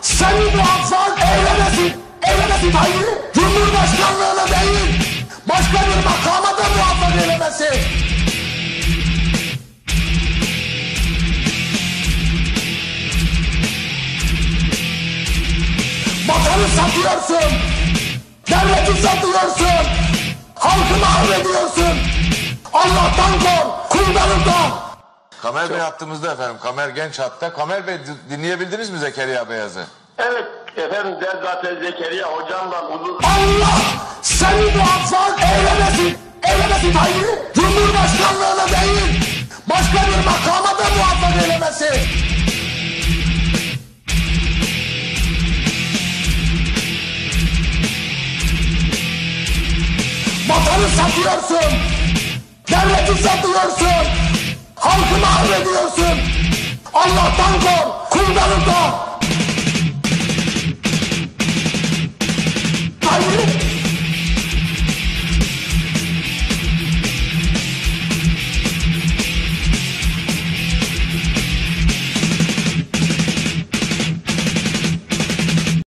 seni muhafazan eylemesin. Eylemesin hayır. Cumhurbaşkanlığına değil, başka bir makama da muhafaz eylemesin. Vatanı satıyorsun, devleti satıyorsun, halkı mahvediyorsun. Allah'tan kork, kuldan utan. Kamer Bey hattımızda efendim. Kamer Genç hatta. Kamer Bey di- dinleyebildiniz mi Zekeriya Beyaz'ı? Evet efendim ben zaten Zekeriya hocamdan uzun Allah seni muvaffak eylemesin. Eylemesin hayır. Cumhurbaşkanlığına değil. Başka bir makama da muvaffak eylemesin. Vatanı satıyorsun. Devleti satıyorsun. Halkı mahvediyorsun. Allah'tan kork. Kullarından.